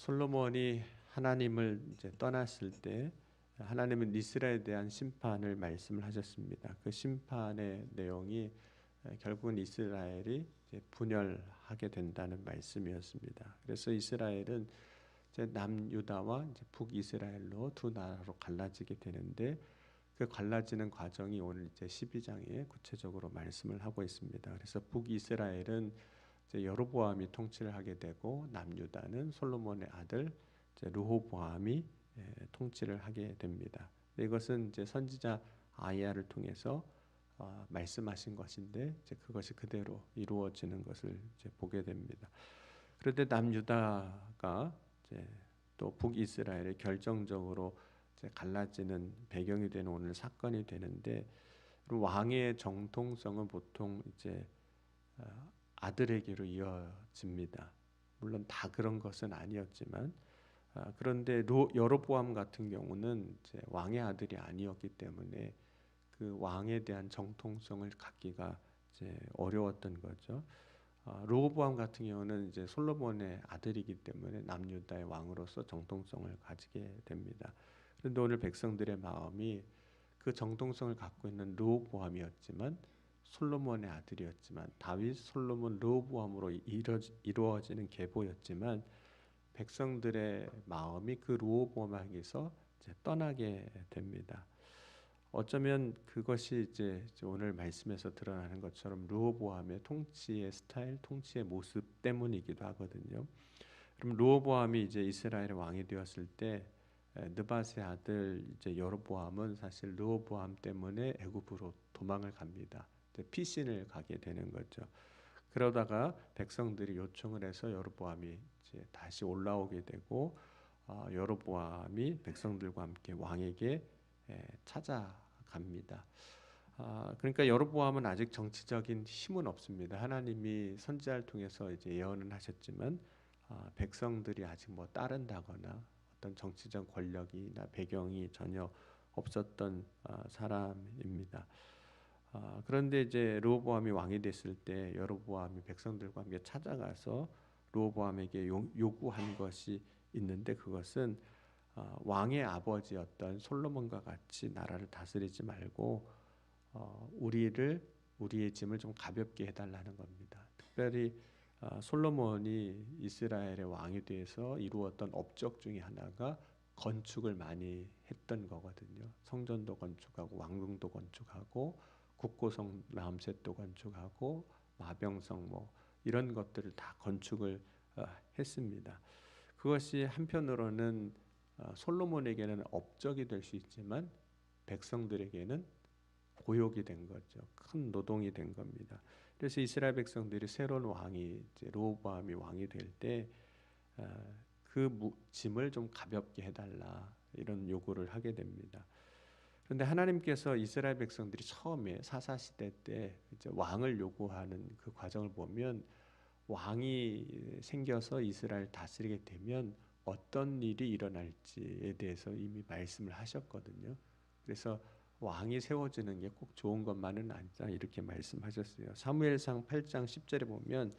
솔로몬이 하나님을 이제 떠났을 때 하나님은 이스라엘에 대한 심판을 말씀을 하셨습니다. 그 심판의 내용이 결국은 이스라엘이 분열하게 된다는 말씀이었습니다. 그래서 이스라엘은 남유다와 북이스라엘로 두 나라로 갈라지게 되는데 그 갈라지는 과정이 오늘 이제 12장에 구체적으로 말씀을 하고 있습니다. 그래서 북이스라엘은 여로보암이 통치를 하게 되고 남유다는 솔로몬의 아들 르호보암이 예, 통치를 하게 됩니다. 이것은 이제 선지자 아이야를 통해서 어, 말씀하신 것인데 이제 그것이 그대로 이루어지는 것을 이제 보게 됩니다. 그런데 남유다가 이제 또 북이스라엘이 결정적으로 이제 갈라지는 배경이 되는 오늘 사건이 되는데 왕의 정통성은 보통 이제 어, 아들에게로 이어집니다. 물론 다 그런 것은 아니었지만 아, 그런데 여로보암 같은 경우는 왕의 아들이 아니었기 때문에 그 왕에 대한 정통성을 갖기가 어려웠던 거죠. 아, 로보암 같은 경우는 이제 솔로몬의 아들이기 때문에 남유다의 왕으로서 정통성을 가지게 됩니다. 그런데 오늘 백성들의 마음이 그 정통성을 갖고 있는 르보암이었지만 솔로몬의 아들이었지만 다윗, 솔로몬, 르보암으로 이루어지는 계보였지만 백성들의 마음이 그 르보암에게서 떠나게 됩니다. 어쩌면 그것이 이제 오늘 말씀에서 드러나는 것처럼 르보암의 통치의 스타일, 통치의 모습 때문이기도 하거든요. 그럼 르보암이 이제 이스라엘의 왕이 되었을 때 느바스의 아들 이제 여로보암은 사실 르보암 때문에 애굽으로 도망을 갑니다. 피신을 가게 되는 거죠. 그러다가 백성들이 요청을 해서 여로보암이 이제 다시 올라오게 되고 어, 여로보암이 백성들과 함께 왕에게 찾아갑니다. 아, 그러니까 여로보암은 아직 정치적인 힘은 없습니다. 하나님이 선지자를 통해서 이제 예언은 하셨지만 아, 백성들이 아직 뭐 따른다거나 어떤 정치적 권력이나 배경이 전혀 없었던 아, 사람입니다. 아, 그런데 이제 로보암이 왕이 됐을 때 여로보암이 백성들과 함께 찾아가서 로보암에게 요구한 것이 있는데 그것은 어, 왕의 아버지였던 솔로몬과 같이 나라를 다스리지 말고 어, 우리를 우리의 짐을 좀 가볍게 해달라는 겁니다. 특별히 어, 솔로몬이 이스라엘의 왕이 돼서 이루었던 업적 중에 하나가 건축을 많이 했던 거거든요. 성전도 건축하고 왕궁도 건축하고 국고성 라암셋도 건축하고 마병성 뭐 이런 것들을 다 건축을 어, 했습니다. 그것이 한편으로는 어, 솔로몬에게는 업적이 될 수 있지만 백성들에게는 고욕이 된 거죠. 큰 노동이 된 겁니다. 그래서 이스라엘 백성들이 새로운 왕이 로보암이 왕이 될 때그 어, 짐을 좀 가볍게 해달라 이런 요구를 하게 됩니다. 그런데 하나님께서 이스라엘 백성들이 처음에 사사 시대 때 왕을 요구하는 그 과정을 보면 왕이 생겨서 이스라엘 다스리게 되면 어떤 일이 일어날지에 대해서 이미 말씀을 하셨거든요. 그래서 왕이 세워지는 게 꼭 좋은 것만은 아니다 이렇게 말씀하셨어요. 사무엘상 8장 10절에 보면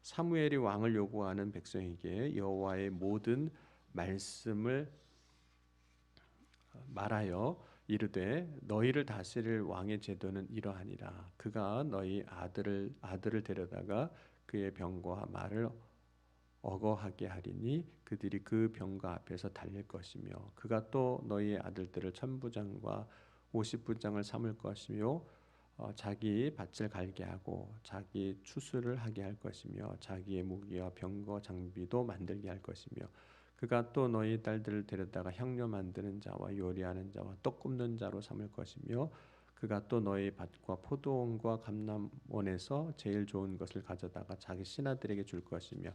사무엘이 왕을 요구하는 백성에게 여호와의 모든 말씀을 말하여 이르되 너희를 다스릴 왕의 제도는 이러하니라. 그가 너희 아들을 아들을 데려다가 그의 병과 말을 어거하게 하리니 그들이 그 병과 앞에서 달릴 것이며 그가 또 너희 아들들을 천부장과 오십부장을 삼을 것이며 어, 자기 밭을 갈게 하고 자기 추수를 하게 할 것이며 자기의 무기와 병거 장비도 만들게 할 것이며 그가 또 너희 딸들을 데려다가 향료 만드는 자와 요리하는 자와 떡 굽는 자로 삼을 것이며 그가 또 너희 밭과 포도원과 감남원에서 제일 좋은 것을 가져다가 자기 신하들에게 줄 것이며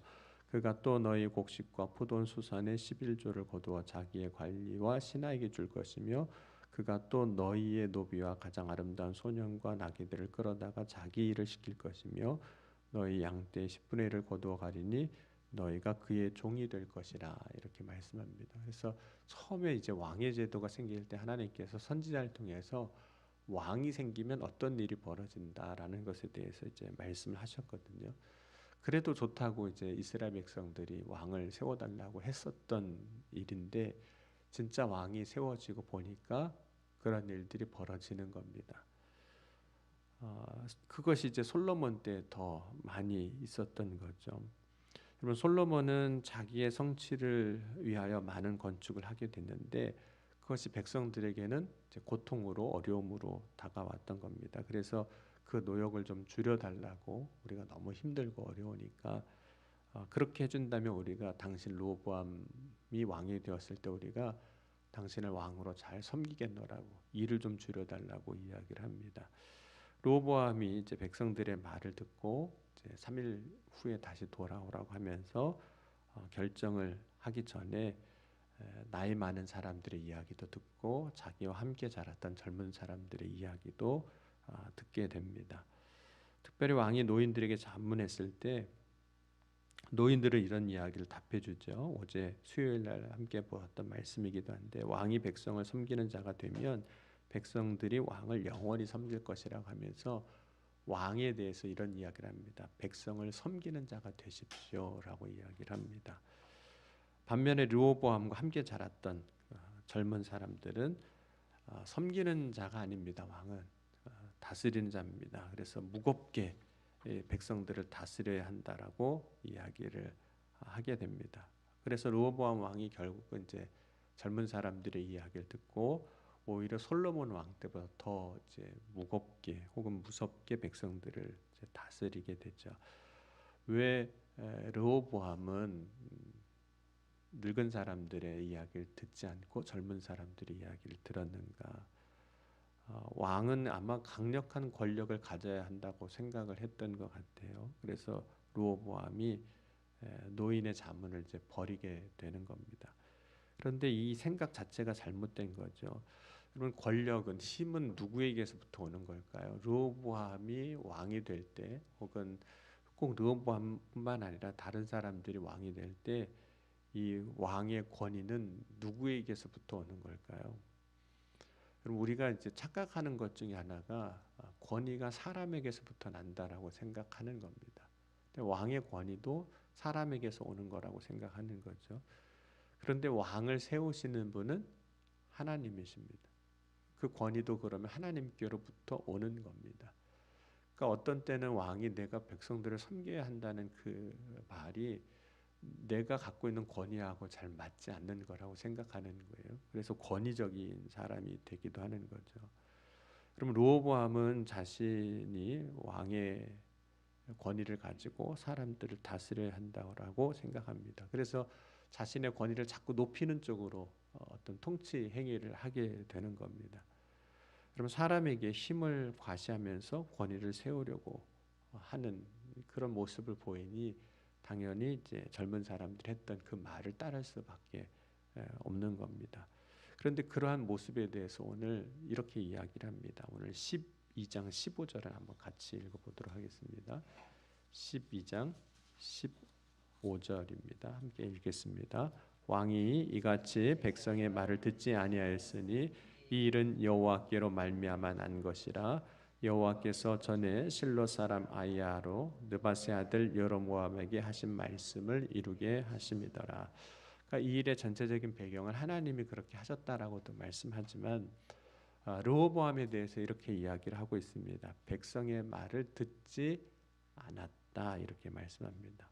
그가 또 너희 곡식과 포도원 수산의 11조를 거두어 자기의 관리와 신하에게 줄 것이며 그가 또 너희의 노비와 가장 아름다운 소년과 나귀들을 끌어다가 자기 일을 시킬 것이며 너희 양떼 10분의 1을 거두어 가리니 너희가 그의 종이 될 것이라 이렇게 말씀합니다. 그래서 처음에 이제 왕의 제도가 생길 때 하나님께서 선지자를 통해서 왕이 생기면 어떤 일이 벌어진다라는 것에 대해서 이제 말씀을 하셨거든요. 그래도 좋다고 이제 이스라엘 백성들이 왕을 세워달라고 했었던 일인데 진짜 왕이 세워지고 보니까 그런 일들이 벌어지는 겁니다. 어, 그것이 이제 솔로몬 때 더 많이 있었던 거죠. 여러분 솔로몬은 자기의 성취를 위하여 많은 건축을 하게 됐는데 그것이 백성들에게는 고통으로 어려움으로 다가왔던 겁니다. 그래서 그 노역을 좀 줄여달라고 우리가 너무 힘들고 어려우니까 어, 그렇게 해준다면 우리가 당신 로보암이 왕이 되었을 때 우리가 당신을 왕으로 잘 섬기겠노라고 일을 좀 줄여달라고 이야기를 합니다. 로보암이 이제 백성들의 말을 듣고 이제 3일 후에 다시 돌아오라고 하면서 어, 결정을 하기 전에 나이 많은 사람들의 이야기도 듣고 자기와 함께 자랐던 젊은 사람들의 이야기도 어, 듣게 됩니다. 특별히 왕이 노인들에게 자문했을 때 노인들은 이런 이야기를 답해주죠. 어제 수요일 날 함께 보았던 말씀이기도 한데 왕이 백성을 섬기는 자가 되면 백성들이 왕을 영원히 섬길 것이라고 하면서 왕에 대해서 이런 이야기를 합니다. 백성을 섬기는 자가 되십시오라고 이야기를 합니다. 반면에 르호보암과 함께 자랐던 어, 젊은 사람들은 어, 섬기는 자가 아닙니다. 왕은 다스리는 자입니다. 그래서 무겁게 백성들을 다스려야 한다라고 이야기를 하게 됩니다. 그래서 르호보암 왕이 결국은 이제 젊은 사람들의 이야기를 듣고 오히려 솔로몬 왕 때보다 더 이제 무겁게 혹은 무섭게 백성들을 다스리게 되죠. 왜 르호보암은 늙은 사람들의 이야기를 듣지 않고 젊은 사람들의 이야기를 들었는가? 어, 왕은 아마 강력한 권력을 가져야 한다고 생각을 했던 것 같아요. 그래서 루오보암이 노인의 자문을 이제 버리게 되는 겁니다. 그런데 이 생각 자체가 잘못된 거죠. 여러분 권력은 힘은 누구에게서부터 오는 걸까요? 르호보암이 왕이 될 때, 혹은 꼭 르호보암뿐만 아니라 다른 사람들이 왕이 될 때, 이 왕의 권위는 누구에게서부터 오는 걸까요? 그럼 우리가 이제 착각하는 것 중에 하나가 아, 권위가 사람에게서부터 난다라고 생각하는 겁니다. 왕의 권위도 사람에게서 오는 거라고 생각하는 거죠. 그런데 왕을 세우시는 분은 하나님이십니다. 그 권위도 그러면 하나님께로부터 오는 겁니다. 그러니까 어떤 때는 왕이 내가 백성들을 섬겨야 한다는 그 말이 내가 갖고 있는 권위하고 잘 맞지 않는 거라고 생각하는 거예요. 그래서 권위적인 사람이 되기도 하는 거죠. 그럼 로보암은 자신이 왕의 권위를 가지고 사람들을 다스려야 한다고 생각합니다. 그래서 자신의 권위를 자꾸 높이는 쪽으로 어떤 통치 행위를 하게 되는 겁니다. 그럼 사람에게 힘을 과시하면서 권위를 세우려고 하는 그런 모습을 보이니 당연히 이제 젊은 사람들이 했던 그 말을 따를 수밖에 없는 겁니다. 그런데 그러한 모습에 대해서 오늘 이렇게 이야기를 합니다. 오늘 12장 15절을 한번 같이 읽어보도록 하겠습니다. 12장 15 절입니다. 함께 읽겠습니다. 왕이 이같이 백성의 말을 듣지 아니하였으니 이 일은 여호와께로 말미암아 난 것이라 여호와께서 전에 실로 사람 아이야로 느바세 아들 여로모암에게 하신 말씀을 이루게 하심이더라. 그러니까 이 일의 전체적인 배경을 하나님이 그렇게 하셨다라고도 말씀하지만 아, 르호보암에 대해서 이렇게 이야기를 하고 있습니다. 백성의 말을 듣지 않았다 이렇게 말씀합니다.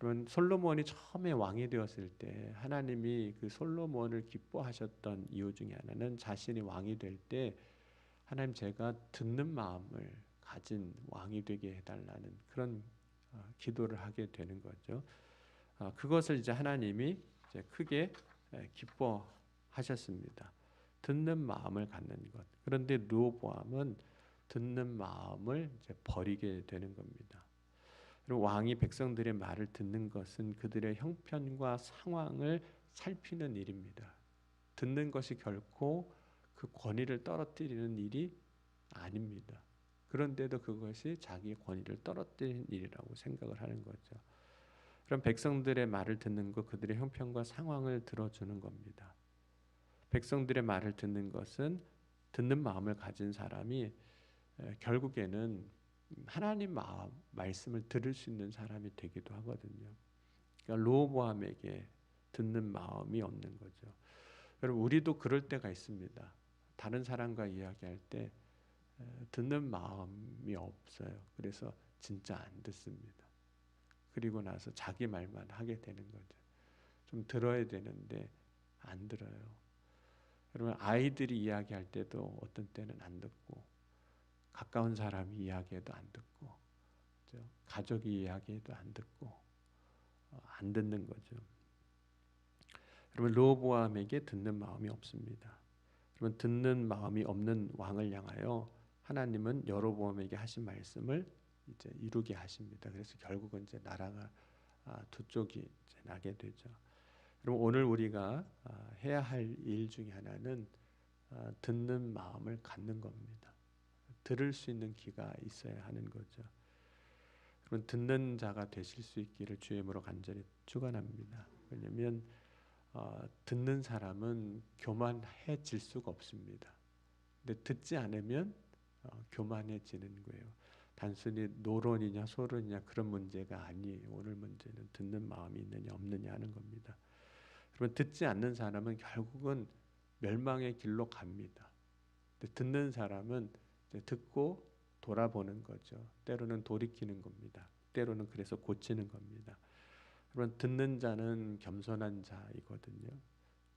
그러면 솔로몬이 처음에 왕이 되었을 때 하나님이 그 솔로몬을 기뻐하셨던 이유 중에 하나는 자신이 왕이 될 때 하나님 제가 듣는 마음을 가진 왕이 되게 해달라는 그런 어, 기도를 하게 되는 거죠. 어, 그것을 이제 하나님이 이제 크게 기뻐하셨습니다. 듣는 마음을 갖는 것. 그런데 르보암은 듣는 마음을 이제 버리게 되는 겁니다. 그리고 왕이 백성들의 말을 듣는 것은 그들의 형편과 상황을 살피는 일입니다. 듣는 것이 결코 그 권위를 떨어뜨리는 일이 아닙니다. 그런데도 그것이 자기의 권위를 떨어뜨리는 일이라고 생각을 하는 거죠. 그럼 백성들의 말을 듣는 것, 그들의 형편과 상황을 들어주는 겁니다. 백성들의 말을 듣는 것은 듣는 마음을 가진 사람이 결국에는 하나님 마음 말씀을 들을 수 있는 사람이 되기도 하거든요. 그러니까 로보암에게 듣는 마음이 없는 거죠. 여러분 우리도 그럴 때가 있습니다. 다른 사람과 이야기할 때 듣는 마음이 없어요. 그래서 진짜 안 듣습니다. 그리고 나서 자기 말만 하게 되는 거죠. 좀 들어야 되는데 안 들어요. 여러분 아이들이 이야기할 때도 어떤 때는 안 듣고 가까운 사람이 이야기해도 안 듣고? 가족이 이야기해도 안 듣고 어, 안 듣는 거죠. 여러분 로보암에게 듣는 마음이 없습니다. 여러분 듣는 마음이 없는 왕을 향하여 하나님은 여로보암에게 하신 말씀을 이제 이루게 하십니다. 그래서 결국은 이제 나라가 아, 두 쪽이 나게 되죠. 여러분 오늘 우리가 아, 해야 할 일 중에 하나는 아, 듣는 마음을 갖는 겁니다. 들을 수 있는 귀가 있어야 하는 거죠. 여러분 듣는 자가 되실 수 있기를 주의 이름으로 간절히 축원합니다. 왜냐하면 어, 듣는 사람은 교만해질 수가 없습니다. 근데 듣지 않으면 어, 교만해지는 거예요. 단순히 노론이냐 소론이냐 그런 문제가 아니에요. 오늘 문제는 듣는 마음이 있느냐 없느냐 하는 겁니다. 그러면 듣지 않는 사람은 결국은 멸망의 길로 갑니다. 듣는 사람은 듣고 돌아보는 거죠. 때로는 돌이키는 겁니다. 때로는 그래서 고치는 겁니다. 여러분 듣는 자는 겸손한 자이거든요.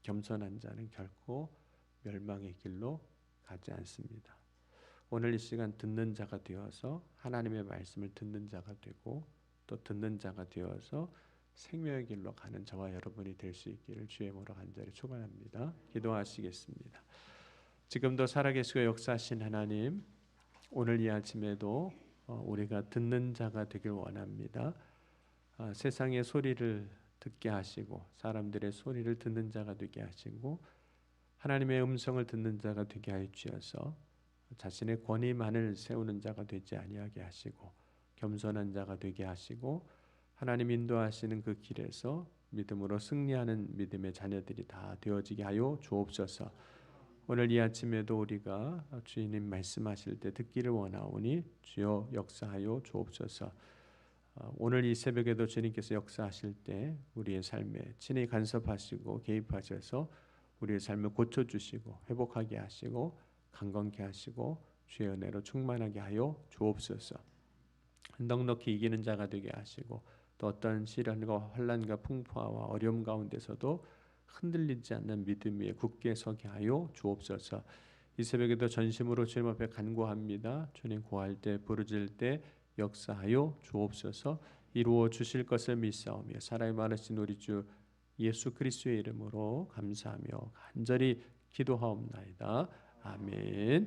겸손한 자는 결코 멸망의 길로 가지 않습니다. 오늘 이 시간 듣는 자가 되어서 하나님의 말씀을 듣는 자가 되고 또 듣는 자가 되어서 생명의 길로 가는 저와 여러분이 될 수 있기를 주의 이름으로 간절히 축원합니다. 기도하시겠습니다. 지금도 살아계시고 역사하신 하나님 오늘 이 아침에도 어, 우리가 듣는 자가 되길 원합니다. 아, 세상의 소리를 듣게 하시고 사람들의 소리를 듣는 자가 되게 하시고 하나님의 음성을 듣는 자가 되게 하여 주셔서 자신의 권위만을 세우는 자가 되지 아니하게 하시고 겸손한 자가 되게 하시고 하나님 인도하시는 그 길에서 믿음으로 승리하는 믿음의 자녀들이 다 되어지게 하여 주옵소서. 오늘 이 아침에도 우리가 주님 말씀하실 때 듣기를 원하오니 주여 역사하여 주옵소서. 어, 오늘 이 새벽에도 주님께서 역사하실 때 우리의 삶에 친히 간섭하시고 개입하셔서 우리의 삶을 고쳐 주시고 회복하게 하시고 강건케 하시고 주의 은혜로 충만하게 하여 주옵소서. 넉넉히 이기는 자가 되게 하시고 또 어떤 시련과 환란과 풍파와 어려움 가운데서도 흔들리지 않는 믿음 위에 굳게 서게 하여 주옵소서. 이 새벽에도 전심으로 주님 앞에 간구합니다. 주님 구할 때 부르질 때 역사하여 주옵소서 이루어 주실 것을 믿사오며 사랑이 많으신 우리 주 예수 그리스도의 이름으로 감사하며 간절히 기도하옵나이다. 아멘.